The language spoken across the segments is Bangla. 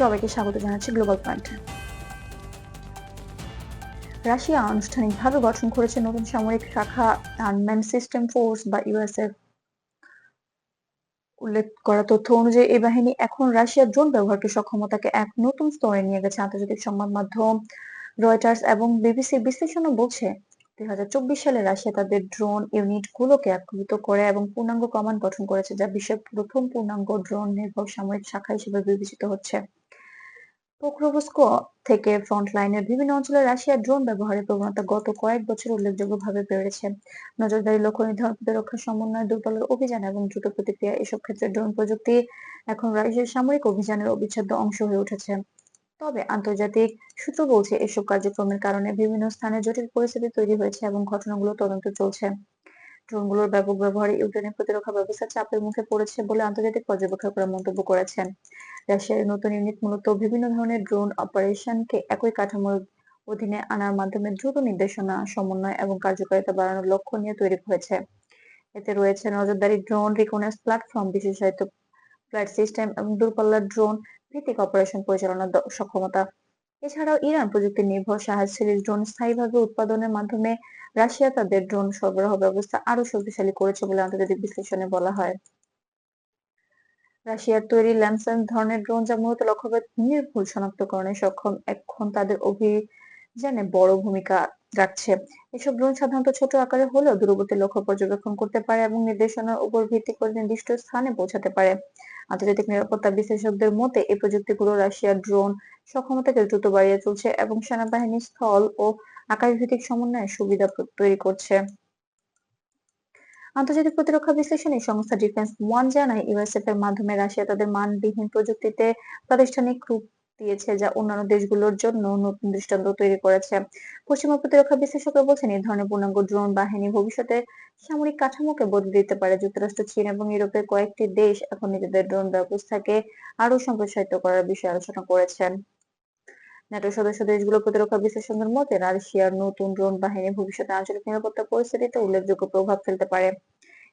সবাইকে স্বাগত জানাচ্ছি গ্লোবাল পয়েন্টে রাশিয়া আনুষ্ঠানিকভাবে গঠন করেছে নতুন সামরিক শাখা আনম্যান সিস্টেম ফোর্স বা ইউএসএফ উল্লেখ করা তথ্য অনুযায়ী এই বাহিনী এখন রাশিয়ার ড্রোন ব্যবহারকে সক্ষমতাকে এক নতুন স্তরে নিয়ে গেছে। আন্তর্জাতিক সংবাদ মাধ্যম রয়টার্স এবং বিবিসির বিশ্লেষণও বলছে, দুই হাজার চব্বিশ সালে রাশিয়া তাদের ড্রোন ইউনিট গুলোকে একীভূত করে এবং পূর্ণাঙ্গ কমান্ড গঠন করেছে, যা বিশ্বের প্রথম পূর্ণাঙ্গ ড্রোন নির্ভর সামরিক শাখা হিসেবে বিবেচিত হচ্ছে। পোক্রোভস্ক থেকে ফ্রন্ট লাইনের বিভিন্ন অঞ্চলে রাশিয়ার ড্রোন ব্যবহারের প্রবণতা গত কয়েক বছর উল্লেখযোগ্যভাবে বেড়েছে। নজরদারি, লক্ষ্য নির্ধারণ, প্রতিরক্ষা, সমন্বয় দুর্বলের অভিযান এবং দ্রুত প্রতিক্রিয়া এসব ক্ষেত্রে ড্রোন প্রযুক্তি এখন রাশিয়ার সামরিক অভিযানের অবিচ্ছেদ্য অংশ হয়ে উঠেছে। তবে আন্তর্জাতিক সূত্র বলছে, এসব কার্যক্রমের কারণে বিভিন্ন স্থানে জটিল পরিস্থিতি তৈরি হয়েছে এবং ঘটনাগুলো তদন্ত চলছে। ড্রোনগুলোর ব্যাপক ব্যবহারে ইউক্রেনের প্রতিরক্ষা ব্যবস্থা চাপের মুখে পড়েছে বলে আন্তর্জাতিক পর্যবেক্ষকরা মন্তব্য করেছেন। রাশিয়ার নতুন ইউনিট মূলত বিভিন্ন ধরনের ড্রোন অপারেশনকে একই কাঠামোর অধীনে আনার মাধ্যমে দ্রুত নির্দেশনা, সমন্বয় এবং কার্যকারিতা বাড়ানোর লক্ষ্য নিয়ে তৈরি হয়েছে। এতে রয়েছে নজরদারি ড্রোন রিকনেস প্ল্যাটফর্ম বিশেষায়িত ফ্লাইট সিস্টেম এবং দূরপাল্লার ড্রোন ভিত্তিক অপারেশন পরিচালনার সক্ষমতা। এছাড়াও ইরান প্রযুক্তি নির্ভর সাহায্য সিরিজ ড্রোন স্থায়ীভাবে উৎপাদনের মাধ্যমে রাশিয়া তাদের ড্রোন সরবরাহ ব্যবস্থা আরও শক্তিশালী করেছে বলে আন্তর্জাতিক বিশ্লেষণে বলা হয়। রাশিয়ার তৈরি ল্যামসেন ধরনের ড্রোন যা মূলত লক্ষ্যভেদ নির্ভুল শনাক্তকরণে সক্ষম, এখন তাদের অভিযানে বড় ভূমিকা রাখছে। এসব ড্রোন সাধারণত ছোট আকারে হলেও দূরবর্তী লক্ষ্য পর্যবেক্ষণ করতে পারে এবং নির্দেশনার উপর ভিত্তি করে নির্দিষ্ট স্থানে পৌঁছাতে পারে। আন্তর্জাতিক নিরাপত্তা বিশ্লেষকদের মতে, এই প্রযুক্তিগুলো রাশিয়ার ড্রোন সক্ষমতাকে দ্রুত বাড়িয়ে তুলছে এবং সেনাবাহিনী স্থল ও আকাশভিত্তিক সমন্বয়ে সুবিধা তৈরি করছে। আন্তর্জাতিক প্রতিরক্ষা বিশ্লেষণী সংস্থা ডিফেন্স ওয়ান জানায় ইউএসএফ এর মাধ্যমে রাশিয়া তাদের মানবিহীন প্রযুক্তিতে প্রাতিষ্ঠানিক রূপ দিয়েছে যা অন্যান্য দেশগুলোর জন্য নতুন দৃষ্টান্ত তৈরি করেছে। পশ্চিমা প্রতিরক্ষা বিশ্লেষকরা বলছেন, এই ধরনের পূর্ণাঙ্গ ড্রোন বাহিনী ভবিষ্যতে সামরিক কাঠামোকে বদলে দিতে পারে। যুক্তরাষ্ট্র, চীন এবং ইউরোপের কয়েকটি দেশ এখন নিজেদের ড্রোন ব্যবস্থাকে আরও সম্প্রসারিত করার বিষয়ে আলোচনা করেছেন। ন্যাটো সদস্য দেশগুলোর প্রতিরক্ষা বিশ্লেষকদের মতে রাশিয়ার নতুন ড্রোন বাহিনী ভবিষ্যতে আঞ্চলিক নিরাপত্তা পরিস্থিতিতে উল্লেখযোগ্য প্রভাব ফেলতে পারে।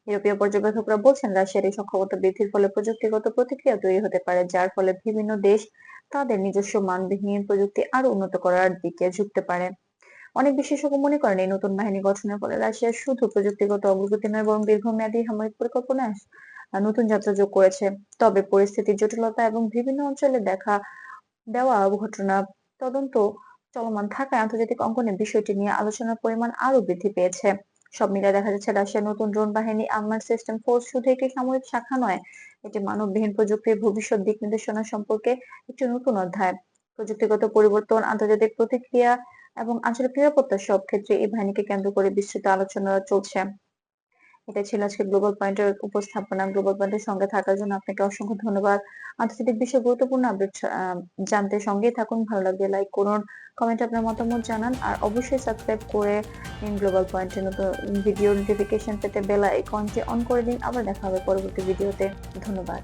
ইউরোপীয় পর্যবেক্ষকরা বলছেন রাশিয়ার এই সক্ষমতা বৃদ্ধির ফলে প্রযুক্তিগত প্রতিক্রিয়া তৈরি হতে পারে যার ফলে বিভিন্ন দেশ তাদের নিজস্ব মানবিহীন প্রযুক্তি আরও উন্নত করার দিকে ঝুঁকতে পারে। অনেক বিশেষজ্ঞ মনে করেন এই নতুন বাহিনী গঠনের ফলে রাশিয়া শুধু প্রযুক্তিগত অগ্রগতি নয় বরং দীর্ঘমেয়াদী সামরিক পরিকল্পনায় আহ, নতুন যাত্রা যোগ করেছে। তবে পরিস্থিতির জটিলতা এবং বিভিন্ন অঞ্চলে দেখা দেওয়া ঘটনা তদন্ত চলমান থাকায় আন্তর্জাতিক অঙ্গনে বিষয়টি নিয়ে আলোচনার পরিমাণ আরও বৃদ্ধি পেয়েছে। সব মিলিয়ে দেখা যাচ্ছে, রাশিয়ার নতুন ড্রোন বাহিনী আনমার সিস্টেম ফোর্স শুধু একটি সামরিক শাখা নয়, এটি মানববিহীন প্রযুক্তির ভবিষ্যৎ দিক নির্দেশনা সম্পর্কে একটি নতুন অধ্যায়। প্রযুক্তিগত পরিবর্তন, আন্তর্জাতিক প্রতিক্রিয়া এবং আঞ্চলিক নিরাপত্তা সব ক্ষেত্রে এই বাহিনীকে কেন্দ্র করে বিস্তৃত আলোচনা চলছে। এটা ছিল আজকে গ্লোবাল পয়েন্টের উপস্থাপনা। গ্লোবাল পয়েন্টের সঙ্গে থাকার জন্য আপনাকে অসংখ্য ধন্যবাদ। আন্তর্জাতিক বিষয়ে গুরুত্বপূর্ণ আপডেট জানতে সঙ্গে থাকুন। ভালো লাগলে লাইক করুন কমেন্ট আপনার মতামত জানান, আর অবশ্যই সাবস্ক্রাইব করে গ্লোবাল পয়েন্টের নতুন ভিডিও নোটিফিকেশন পেতে বেল আইকনটি অন করে দিন। আবার দেখা হবে পরবর্তী ভিডিওতে ধন্যবাদ।